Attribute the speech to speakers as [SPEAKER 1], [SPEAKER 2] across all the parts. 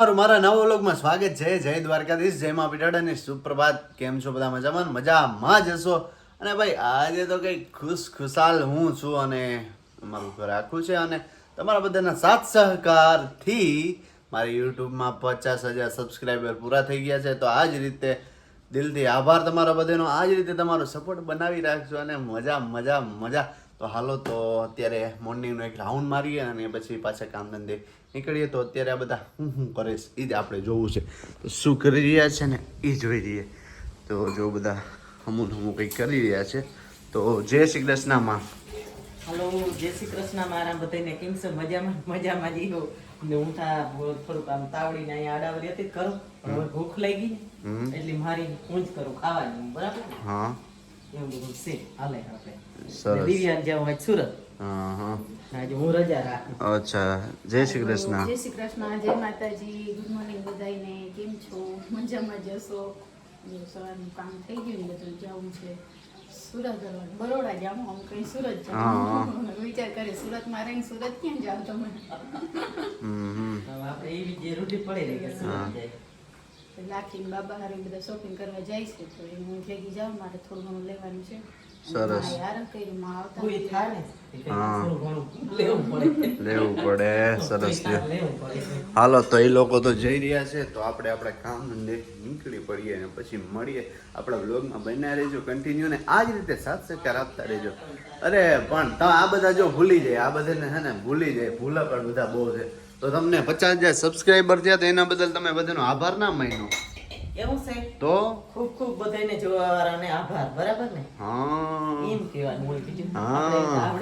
[SPEAKER 1] તમારું મારા નવો વ્લોગમાં સ્વાગત છે. જય દ્વારકાધીશ, જય મા પીટાડાની સુપ્રભાત. કેમ છો બધા મજામાં? મજામાં જ હશો. અને ભાઈ, આજે તો કંઈક ખુશ ખુશાલ હું છું અને અમારું ઘર આખું છે. અને તમારા બધાના સાથ સહકારથી મારી યુટ્યુબમાં પચાસ હજાર સબસ્ક્રાઈબર પૂરા થઈ ગયા છે. તો આ જ રીતે દિલથી આભાર તમારા બધાનો. આ જ રીતે તમારો સપોર્ટ બનાવી રાખજો અને મજા મજા મજા. તો હાલો તો અત્યારે મોર્નિંગનો એક રાઉન્ડ મારીએ અને પછી પાછા કામ ધંધે નીકળીએ. તો અત્યારે આ બધા હું શું કરે છે એ જ આપણે જોવું છે. તો શું કરી રહ્યા છે ને એ જોઈ રહીએ તો જો બધા હમું હમું કંઈક કરી રહ્યા છે. તો જય શ્રી કૃષ્ણમાં
[SPEAKER 2] હલો જય શ્રી કૃષ્ણ મારા બધાને કેમ છે? મજામાં મજામાં જીવો ને હું થા થોડુંક આમ તાવડીને અહીંયા આડાવડી હતી કરું હવે ભૂખ લાગી. એટલે મારી હું જ કરું ખાવાની બરાબર?
[SPEAKER 1] હા.
[SPEAKER 2] એવું બધું છે હાલે આપણે. દિવ્યાન જ્યાં હોય સુરત.
[SPEAKER 1] હા હા
[SPEAKER 2] હું રજા રાખું.
[SPEAKER 1] અચ્છા. જય શ્રી કૃષ્ણ.
[SPEAKER 3] જય શ્રી કૃષ્ણ. જય માતાજી. ગુડ મોર્નિંગ બધાને કેમ છો? મજામાં જશો સવારનું કામ થઈ ગયું ને બધું જવું છે. સુરત બરોડા જાઉં આમ કઈ સુરત. જાઉં વિચાર કરે સુરતમાં રહીને સુરત ક્યાં જાવ તમે?
[SPEAKER 2] આપણે એવી જે રૂઢી પડે રહી સુરત
[SPEAKER 1] હા.
[SPEAKER 3] બાબા હારે બધા શોપિંગ કરવા જાય છે તો એ હું ભેગી જાઉં મારે થોડું ઘણું લેવાનું છે.
[SPEAKER 1] સરસ. હા.
[SPEAKER 2] લેવું પડે
[SPEAKER 1] સરસ. હાલો તો એ લોકો તો જઈ રહ્યા છે તો આપણે આપણે કામ નીકળી પડીએ અને પછી મળીએ. આપણા વ્લોગમાં બન્યા રહેજો કન્ટિન્યુ ને આ જ રીતે સાથ સહકાર આપતા રહેજો. અરે પણ તમે આ બધા જો ભૂલી જાય આ બધાને છે ને ભૂલી જાય ભૂલા પણ બધા બહુ છે. તો તમને પચાસ હજાર સબસ્ક્રાઈબર થયા તો એના બદલ તમે બધાનો આભાર ના માન્યો.
[SPEAKER 2] એવું છે?
[SPEAKER 1] તો?
[SPEAKER 2] ખૂબ ખૂબ બધાને જોવાવાળાને આભાર બરાબર ને?
[SPEAKER 1] હા.
[SPEAKER 2] એમ કહેવાનું હોય બીજું.
[SPEAKER 1] હા.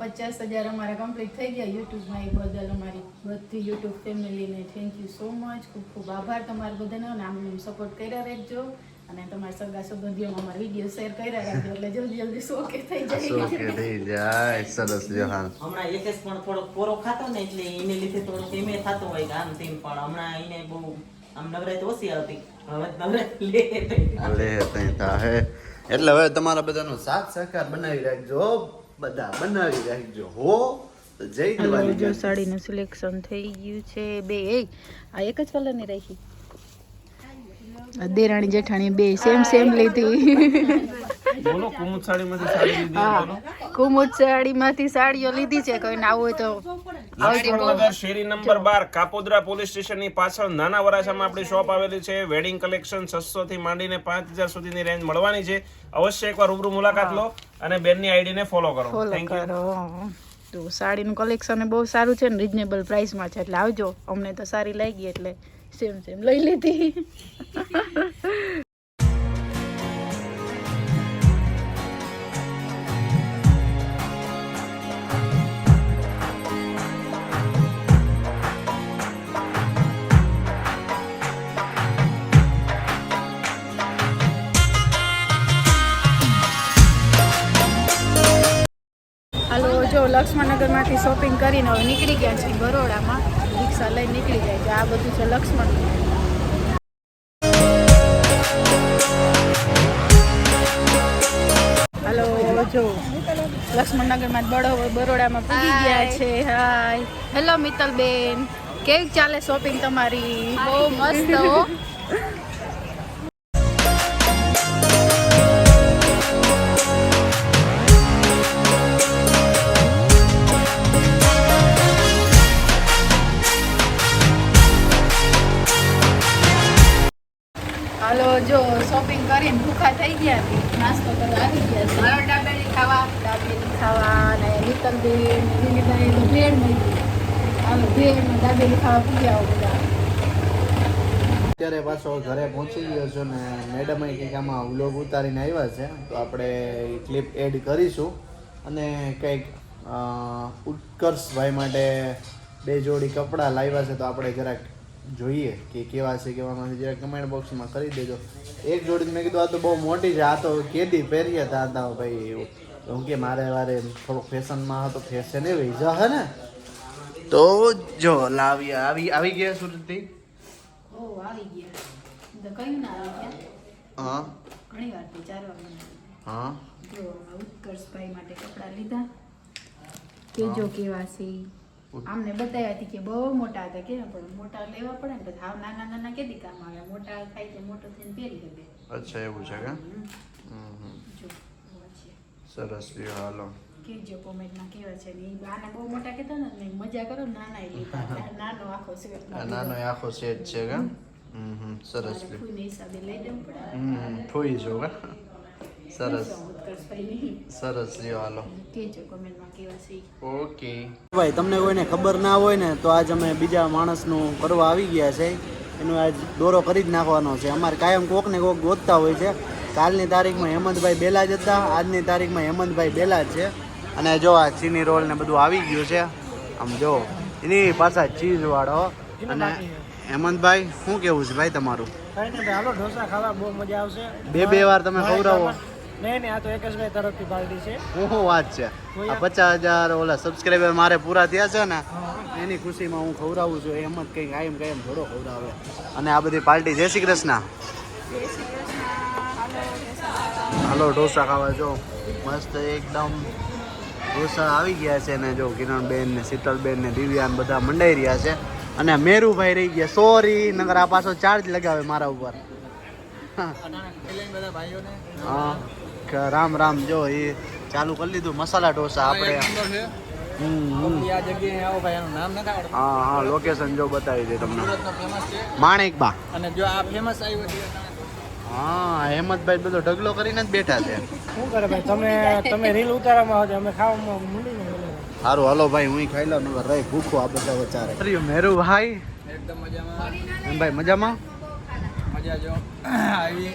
[SPEAKER 3] પચાસ હજાર અમારા કમ્પ્લીટ થઈ ગયા યુટ્યુબમાં એ બદલ અમારી બધી યુટ્યુબ ફેમિલીને થેન્ક યુ સો મચ ખૂબ ખૂબ આભાર તમારા બધાને અને આમ સપોર્ટ કર્યા રહેજો અને તમારા સગા સંબંધીઓમાં અમારા વીડિયો શેર કર્યા રાખજો. એટલે જલ્દી જલ્દી સોકે થઈ
[SPEAKER 1] જાય.
[SPEAKER 3] જાય
[SPEAKER 1] થઈ જાય. સરસ હા
[SPEAKER 2] હમણાં એકેશ પણ થોડોક પોરો ખાતો ને એટલે એને લીધે થોડો કેમે થતું હોય કે આમ તેમ પણ. હમણાં એને બહુ આમ નવરાત ઓછી આવતી. હવે નવરાત લે એટલે
[SPEAKER 1] લે હવે તમારા બધાનો સાથ સહકાર બનાવી રાખજો બધા બનાવી રાખજો હો. તો જય
[SPEAKER 3] હલો જો સાડીનું સિલેક્શન થઈ ગયું છે બે. આ એક જ કલરની રાખી? દેરાણી જેઠાણી બે સેમ સેમ લીધી.
[SPEAKER 4] બોલો કુમુદ સાડીમાંથી સાડી લીધી
[SPEAKER 3] હા કુમુદ સાડીમાંથી સાડીઓ લીધી છે. કોઈને આવું હોય તો
[SPEAKER 4] લક્ષ્મણનગર શેરી નંબર બાર કાપોદ્રા પોલીસ સ્ટેશનની પાછળ નાના વરાછામાં આપણી શોપ આવેલી છે. વેડિંગ કલેક્શન છસો થી માંડીને પાંચ હજાર સુધીની રેન્જ મળવાની છે. અવશ્ય એકવાર રૂબરૂ મુલાકાત લો અને બેનની આઈડીને ફોલો કરો. થેન્ક યુ
[SPEAKER 3] કરો. તો સાડીનું કલેક્શન બહુ સારું છે ને રિઝનેબલ પ્રાઇસમાં છે. એટલે આવજો. અમને તો સારી લાગી એટલે સેમ સેમ લઈ લીધી. જો લક્ષ્મણનગરમાંથી શોપિંગ કરીને હવે નીકળી ગયા છે બરોડામાં. રિક્ષા લઈને નીકળી જાય છે. આ બધું છે લક્ષ્મણ. હાલો જો લક્ષ્મણનગરમાં બરોડામાં પૂરી ગયા છે. હાય હેલો મિત્તલબેન. કેવી ચાલે શોપિંગ તમારી? બહુ મસ્ત કરીને ભૂખા થઈ ગયા નાસ્તો કરવા ગયા ડાબેલી ખાવા ડાબેલી ખાવા અને નીતલબેન વિનીભાઈ તો ભેળ મળી. હાલો ભેળ ડાબેલી ખાવા આવો બધા.
[SPEAKER 1] અત્યારે પાછો ઘરે પહોંચી ગયો છું ને મેડમ કંઈક આમાં વ્લોગ ઉતારીને આવ્યા છે, તો આપણે ક્લિપ એડ કરીશું. અને કંઈક ઉત્કર્ષભાઈ માટે બે જોડી કપડાં લાવ્યા છે, તો આપણે જરાક જોઈએ કે કેવા છે કેવા નથી. જરા કમેન્ટ બોક્સમાં કરી દેજો. એક જોડી મેં કીધું આ તો બહુ મોટી છે આ તો કેદી પહેરી હતા હતા ભાઈ એવું. કેમ કે મારે વારે થોડુંક ફેશનમાં હતો ફેશન એ વૈજા હે ને. તો જો લાવી આવી આવી ગયા સુરતથી
[SPEAKER 3] ઓ આવી ગયા. તો કયું ના આવી ગયા
[SPEAKER 1] હા.
[SPEAKER 3] ઘણી વાર વિચારવા
[SPEAKER 1] હા.
[SPEAKER 3] જો ઉત્કર્ષભાઈ માટે કપડાં લીધા. કેજો કેવા છે. આમને બતાવ્યા હતી કે બહુ મોટા હતા કે પણ મોટા લેવા પડે ને તો હાવ નાના નાના કેદી કામ આવે. મોટા થાય તો મોટો થઈને પહેરી શકે.
[SPEAKER 5] અચ્છા એવું છે કે? સરસ લ્યો હાલો.
[SPEAKER 3] કહેજો કોમેન્ટમાં કેવા છે ને આને બહુ મોટા કહેતા ને એટલે મજા કરો નાના એ નાનો આખો સેટ
[SPEAKER 5] નાનો આખો સેટ છે કે? હમ. સરસ ફૂઈ
[SPEAKER 3] ફૂઈને હિસાબે લઈ દેવું પડે.
[SPEAKER 5] હમ ફૂઈ જો કે સરસ. સરસ હાલો. ઓકે.
[SPEAKER 1] ભાઈ તમને કોઈને ખબર ના હોય ને તો આજ અમે બીજા માણસનું કરવા આવી ગયા છે. એનો આજ દોરો કરી જ નાખવાનો છે. અમારે કાયમ કોક ને કોક ગોતતા હોય છે. કાલની તારીખમાં હેમંતભાઈ બેલા જ હતા. આજની તારીખમાં હેમંતભાઈ બેલા જ છે. અને જો આ ચીની રોલ ને બધું આવી ગયું છે આમ જો એની પાછા ચીઝ વાળો. અને હેમંતભાઈ શું કેવું છે ભાઈ તમારું?
[SPEAKER 6] કઈ નહીં ભાઈ હાલો ઢોસા ખાવા બહુ મજા આવશે.
[SPEAKER 1] બે બે વાર તમે ખવડાવો.
[SPEAKER 6] નહીં નહીં આ તો એકેશભાઈ તરફથી પાર્ટી છે.
[SPEAKER 1] હું શું વાત છે. આ પચાસ હજાર ઓલા સબસ્ક્રાઈબર મારે પૂરા થયા છે ને એની ખુશીમાં હું ખવડાવું છું એમ જ કંઈક કાયમ કાયમ થોડો ખવડાવે. અને આ બધી પાર્ટી જય શ્રી કૃષ્ણ. હાલો ઢોસા ખાવા જો. મસ્ત એકદમ ઢોસા આવી ગયા છે ને જો કિરણબેન ને શીતલબેન ને દિવ્યાન બધા મંડાઈ રહ્યા છે. અને મેરુભાઈ રહી ગયા સોરી નગર આ પાછો ચાર્જ લગાવે મારા ઉપર. હા. રામ રામ જો એ ચાલુ કરી લીધું મસાલા ઢોસા આપણે. હા હા લોકેશન જો બતાવી દે તમને. માણેકબા
[SPEAKER 6] અને જો આ ફેમસ આવ્યો છે
[SPEAKER 1] હા હેમંતભાઈ બધો ઢગલો કરીને જ બેઠા છે.
[SPEAKER 6] શું કરે ભાઈ તમે તમે રીલ ઉતારવામાં આવજો અમે ખાવામાં મૂડી
[SPEAKER 1] સારું હાલો ભાઈ હું ખાઈ લઉં નગર રહી ભૂખો આ બધા વચારે મેરુ ભાઈ.
[SPEAKER 6] એકદમ મજામાં.
[SPEAKER 1] એમ ભાઈ મજામાં?
[SPEAKER 6] મજા જો. આવી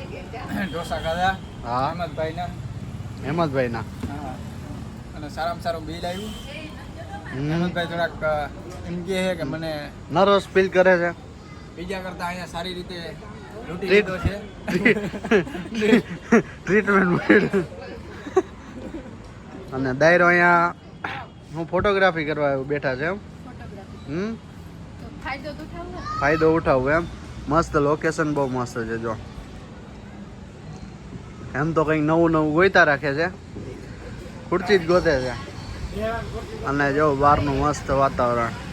[SPEAKER 6] ઢોસા ખાધા.
[SPEAKER 1] હા.
[SPEAKER 6] હેમંતભાઈના
[SPEAKER 1] હેમંતભાઈ ના
[SPEAKER 6] હા. અને સારામાં સારું બિલ આવ્યું. હેમંતભાઈ થોડાક એમ કહે છે કે મને
[SPEAKER 1] નર્વસ ફીલ કરે છે.
[SPEAKER 6] બીજા કરતાં અહીંયા સારી રીતે લીધો છે.
[SPEAKER 1] ટ્રીટમેન્ટ અને દાયરો અહીંયા હું ફોટોગ્રાફી કરવા આવ્યો બેઠા છે એમ. હમ?
[SPEAKER 3] ફાયદો ઉઠાવો
[SPEAKER 1] એમ. મસ્ત લોકેશન બહુ મસ્ત છે, જો. એમ તો કંઈ નવું નવું ગોઈતા રાખે છે. ખુરચી જ ગોતે છે. અને જો બહારનું મસ્ત વાતાવરણ.